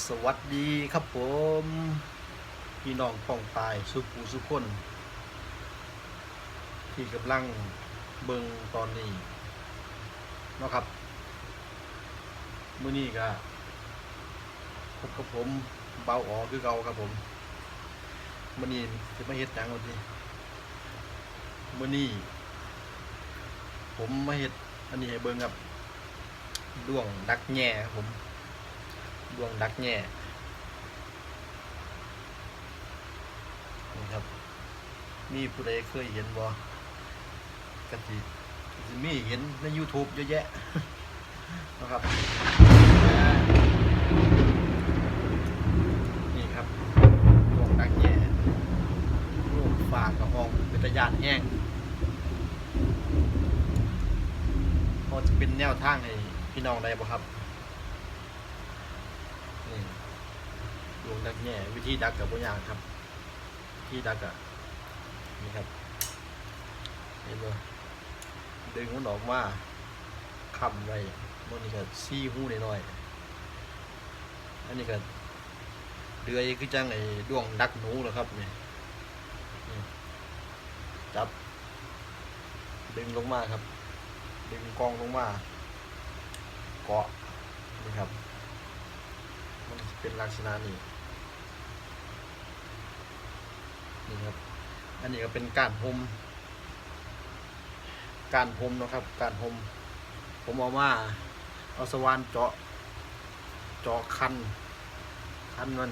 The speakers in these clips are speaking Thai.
สวัสดีครับผม พี่น้องป้องปายสุขูสุขคน ที่กำลังเบิงตอนนี้นะครับมื้อนี้ก็พบกับผมเบาอ๋อคือเก่าครับผมมื้อนี้จะมาเฮ็ดหยังวันนี้มื้อนี้ผมมาเฮ็ดอันนี้ให้เบิงครับด้วงดักแง่ครับผม ดวงดักแง่นี่ครับมีผู้ใดเคยเห็นบ่กะทิสิมีเห็นใน YouTube เยอะแยะนะครับ นี่ครับดวงดักแง่รูปฝากกับห้องเป็นตะยานแห้งพอจะเป็นแนวทางให้พี่น้องได้บ่ครับ ดวงดักแง่วิธีดักกับตัวอย่างครับวิธีดักอะนี่ครับเห็นบ่ดึงมันออกมาคำไว้มันนี่ก็ซี่หูหน่อยๆอันนี้ก็เดือยคือจังไอ้ดวงดักหนูเหรอครับเนี่นี่จับ ดึงลงมาครับ ดึงกองลงมา เกาะนี่ครับ เป็นลักษณะนี้นี่ครับ อันนี้ก็เป็นการพรมการพรมนะครับ การพรมผมเอามาเอาสว่านเจาะเจาะคันคันมัน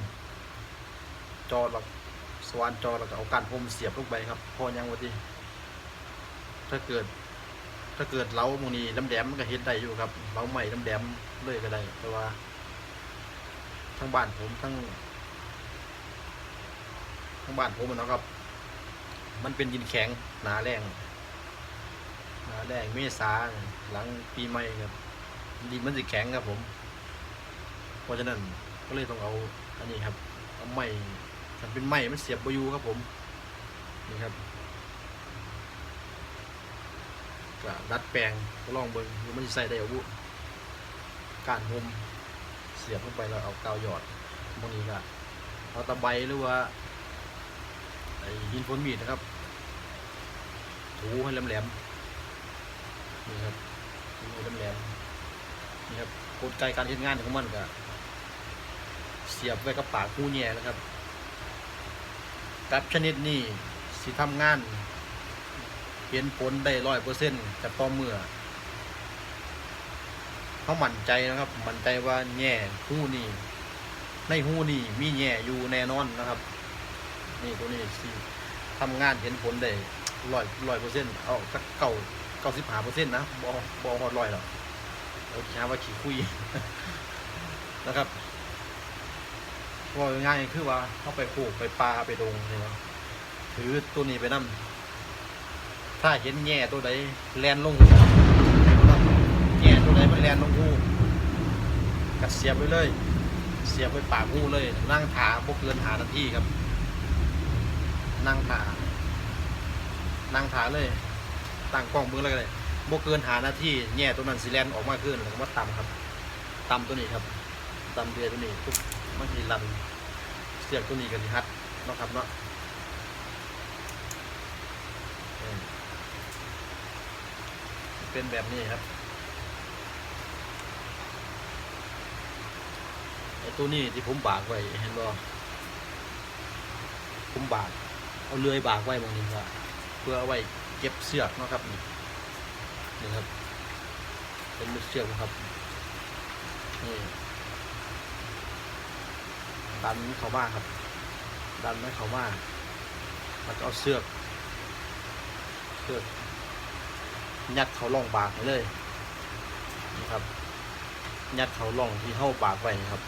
เจาะแล้วสว่านเจาะแล้วก็เอาการพรมเสียบลงไปครับพอยังวะทีถ้าเกิด ถ้าเกิดเล้ามูนี้ดำแดมมันก็เห็นได้อยู่ครับเล้าใหม่ดำแดมเลยก็ได้แต่ว่า ทั้งบ้านผมทั้งทั้งบ้านผมนะครับ มันเป็นดินแข็งหนาแรงหนาแรงเมษาหลังปีใหม่ครับดินมันสิแข็งครับผม เพราะฉะนั้นก็เลยต้องเอาอันนี้ครับเอาไม้ถ้าเป็นไม้มันเสียบประยูครับผมนี่ครับก็ดัดแปลงก็ลองเบิ้งมันสิใส่ได้อาบุการหม เสียบลงไปแล้วเอากาวหยอดบางทีก็เอาตะไบหรือว่าไอ้หินฝนมีดนะครับ ถูให้แหลมๆนี่ครับถูให้แหลมๆนี่ครับกลไกการทำงานของมันก็เสียบไว้กับปากผู้แย่นะครับกับชนิดนี้สิทำงาน เห็นผลได้ร้อยเปอร์เซ็นต์จากต่อเมื่อ เขามั่นใจนะครับ มั่นใจว่าแง่หู้นี่ในหู้นี่มีแง่อยู่แน่นอนนะครับ นี่ตัวนี้สิทำงานเห็นผลได้ร้อยร้อยเปอร์เซ็นต์เอาสักเก้าเก้าสิบห้าเปอร์เซ็นต์นะบอบอฮอดร้อยหรอกเอาช้าว่าขี้คุยนะครับว่าง่ายคือว่าเขาไปปลูกไปปลาไปดงนี่เนาะถือตัวนี้ไปนํถ้าเห็นแง่ตัวใดแลนลง หูแง่ตัวไหนมันแลนลงหูกัดเสียบไปเลย เสียบไปปากหูเลย นั่งถาพวกเกินหานาทีครับ นั่งถานั่งถาเลยตั้งกล้องเบื้องเลยเลยบกเกินหานาทีแง่ตัวนั้นสีแลนออกมาขึ้นแล้วก็มาตำครับตำตัวนี้ครับตำเบียตัวนี้ทุกมันทีรันเสียบตัวนี้กันฮัดเนาะครับเนาะเป็นแบบนี้ครับ ไอ้ ตัวนี้ที่ผมบากไว้เห็นบ่ผมบากเอาเลื่อยบากไว้บางทีว่าเพื่อเอาไว้เก็บเสือกนะครับนี่นี่ครับ เป็นเสือกนะครับนี่ดันเขามาครับ ดันไม่เขามาแล้วก็เอาเสือกเสือกยัดเขาล่องบากไว้เลยนี่ครับยัดเขาล่องที่เข้าบากไว้ครับ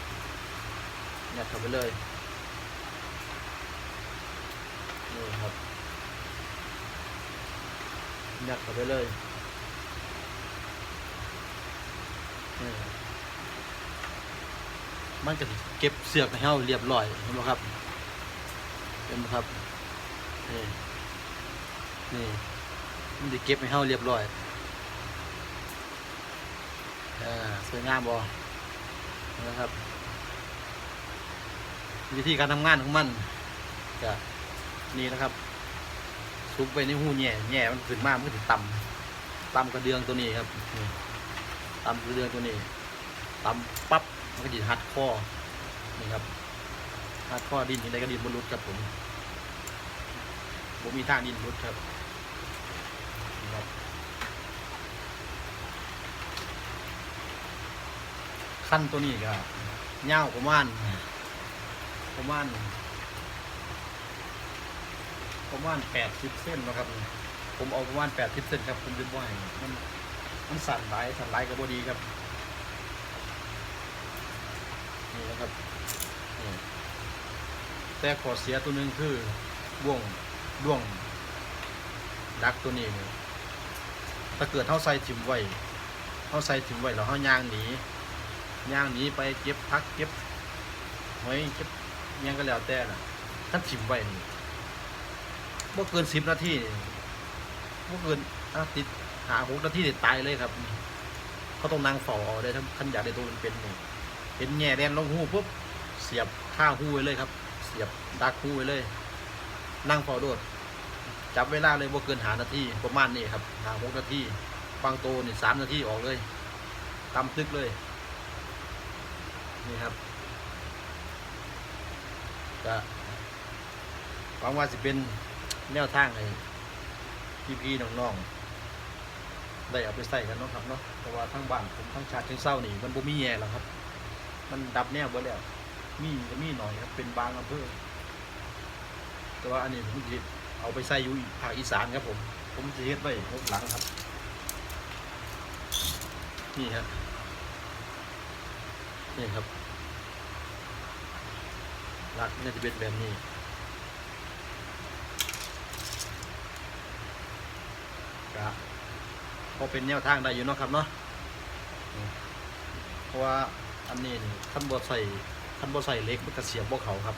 ยัดเข้าไปเลยนี่ครับยัดเข้าไปเลยนี่มันก็เก็บเสือกให้เฮาเรียบร้อยเห็นไหมครับเห็นไหมครับนี่นี่มันจะเก็บให้เฮาเรียบร้อยอ่าสวยงามบ่นะครับ วิธีการทำงานของมันจะนี่นะครับ ซุกไปในหูแหน่แหน่มันขึ้นมากมันก็ถึงต่ำต่ำกระเดืองตัวนี้ครับนี่ต่ำกระเดืองตัวนี้ต่ำปั๊บมันก็จะหัดข้อนี่ครับหัดข้อดินที่ใดก็ดินบนรุษครับผมผมมีทางดินรุษครับนี่ครับ ขั้นตัวนี้ก็เงาวประมาณ ประมาณประมาณแปดสิบเส้นนะครับ ผมเอาประมาณแปดสิบเส้นครับผมดึงไว้มันมันสั่นไหลสั่นไหลกับบดีครับนี่นะครับนี่แต่ขอเสียตัวหนึ่งคือบ่วงดวง ดักตัวนี้นถ้าเกิดเท่าใส่ถิ่มไว้เท่าใส่ถิ่มไว้แล้วเท่ายางหนีย่างหนีไปเก็บพักเก็บหอยเก็บ ยังก็แล้วแต่น่ะถ้าถิ่มไว้นี่บ่เกินสิบนาทีบ่เกินอะติดหาหกนาทีนี่ตายเลยครับเขาต้องนั่งฝ้าเอาได้ทั้งขันอยากได้ตัวมันเป็นนี่เห็นแง่แดนลงหูปุ๊บเสียบข้าหูไว้เลยครับ เสียบดักหูไว้เลย นั่งฝ้าโดดจับเวลาเลยบ่เกินหานาทีประมาณนี้ครับหาหกนาทีบางโตวนี่สามนาทีออกเลยตำตึกเลย นี่ครับ ก็หวังว่าจะเป็นแนวทางให้พี่ๆน้องๆได้เอาไปใส่กันเนาะครับเนาะเพราะว่าทั้งบ้านผมทั้งชาติทั้งเศร้านี่มันบ่มีแย่หรอกครับ มันดับแนวบ่แล้วมีก็มีหน่อยครับเป็นบางอำเภอแต่ว่าอันนี้ผมจะเอาไปใส่อยู่ภาคอีสานครับผม ผมจะเฮ็ดไว้หกหลังครับ นี่ครับนี่ครับ รักเนี่ยจะเป็นแบบนี้ก็พอเป็นแนวทางได้อยู่เนาะครับเนาะเพราะว่าอันนี้นี่ขั้นบ่ใส่ขั้นบ่ใส่เล็กมันก็เสียบบ่เขาครับ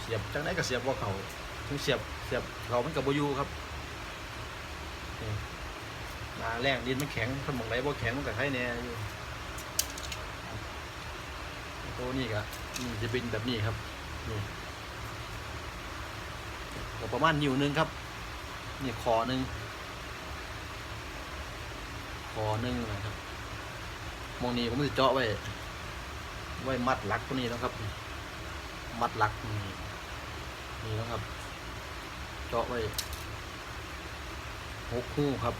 เสียบจังไดก็เสียบบ่เขาถึงเสียบเสียบเขามันกับบอยู่ครับนี่หนาแรงดินมันแข็งถ้าหมองไหนบ่แข็งมันก็ให้แน่อยู่ตัวนี้ก็ นี่จะเป็นแบบนี้ครับนี่ก็ประมาณนิ้วหนึงครับนี่คอหนึ่งคอหนึ่งนะครับมองนี้ผมจะเจาะไว้ ไว้มัดหลักตัวนี้นะครับ มัดหลักนี่นี่นะครับ เจาะไว้หกคู่ครับ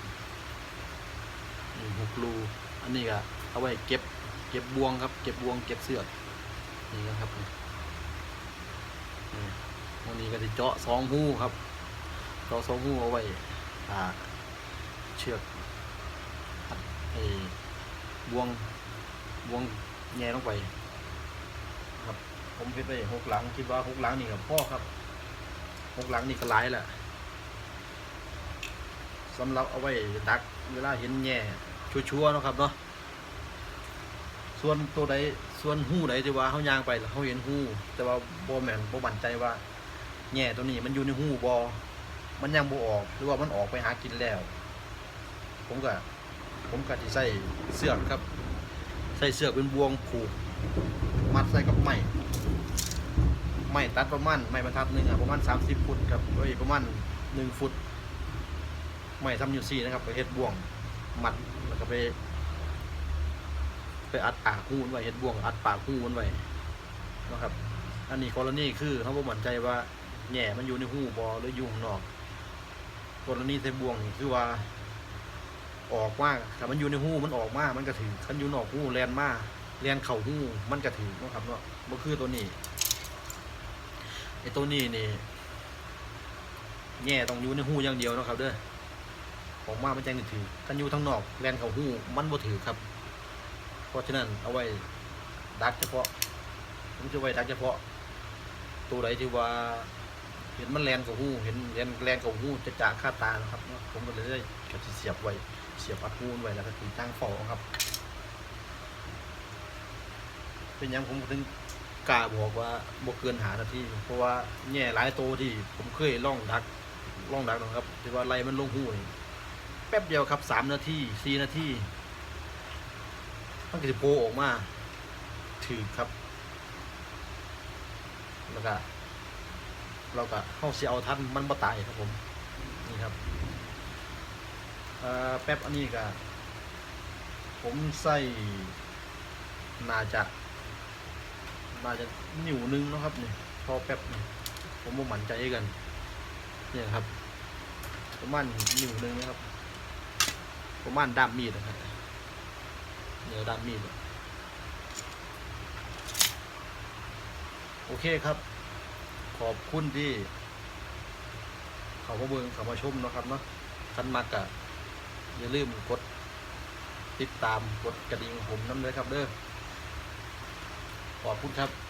นี่หกรู อันนี้ก็เอาไว้เก็บ เก็บบวงครับ เก็บบวง เก็บเสือก นี่นะครับวันนี้ก็จะเจาะสองหูครับ เจาะสองหูเอาไว้าเชือกไอ้บวงบวงแง่ลงไป ครับ ผมคิดไปหกหลังคิดว่าหกหลังนี่กับพ่อครับหกหลังนี่ก็หลายแหละสำหรับเอาไว้ดักเวลาเห็นแง่ชัวร์ๆนะครับเนาะส่วนตัวใด ส่วนหูใดที่ว่าเขายางไปแล้วเขาเห็นหูแต่ว่าโบแมนโบมั่นใจว่าแง่ตัวนี้มันอยู่ในหูบอมันยังโบออกหรือว่ามันออกไปหากินแล้ว ผมก็ผมก็ที่ใส่เสื้อครับ ใส่เสื้อเป็นบวงผูก มัดใส่กับไม้ไม้ตัดประมาณไม้บรรทัดหนึ่งอะประมาณสามสิบฟุตครับเอ้ยประมาณหนึ่งฟุตไม้ทำอยู่สี่นะครับไปเฮ็ดบ่วงมัดแล้วก็ไป ไปอัดปากหูมันไว้เฮ็ดบ่วงอัดปากหูมันไว้นะครับ อันนี้กรณีคือเขาบ่มั่นใจว่าแหน่มันอยู่ในหูบอหรืออยู่ข้างนอกกรณีใส่บ่วงคือว่า ออกมากถ้ามันอยู่ในหูมันออกมากมันก็ถือคันอยู่นอกหูแลนมาเรียนเข่าหูมันกระถือนะครับเนาะบ่คือตัวนี้ไอ้ตัวนี้นี่แง่ต้องอยู่ในหูอย่างเดียวนะครับเด้อของมามันจังถือกันอยู่ทั้งนอกแลนเข่าหูมันบ่ถือครับ เพราะฉะนั้นเอาไว้ดักเฉพาะ ผมจะไว้ดักเฉพาะ ตัวใดที่ว่า เห็นมันแลนเข่าหูเห็นแลนแลนเข่าหูจะจ่าค่าตานะครับ ผมก็เลยได้ก็สิเสียบไว้เสียบอัดหูไว้แล้วก็ติดตั้งเฝ้าครับ เป็นยังผมถึงกล้าบอกว่าบ่เกินหานาทีเพราะว่าแง่หลายโตวที่ผมเคยล่องดักล่องดักนะครับที่ว่าไล่มันลงหูแป๊บเดียวครับสามนาทีสี่นาที มันก็จะโผล่ออกมาถือครับ แล้วก็เราก็เข้าเสียเอาทันมันบ่ตายครับผม นี่ครับแป๊บอันนี้ก็ผมใส่น่าจะน่าจะนิ้วนึงนะครับนี่พอแป๊บนี่ผมบ่มั่นใจกันเนี่ยครับประมาณนิ้วนึงนะครับประมาณด้ามมีดนะครับ เนี่ยด้ามมีดโอเคครับ ขอบคุณที่ เขามาเบิงเขามาชมนะครับเนาะทันมากอะอย่าลืมกด ติดตามกดกระดิ่งผมน้ำเลยครับเด้อขอบคุณครับ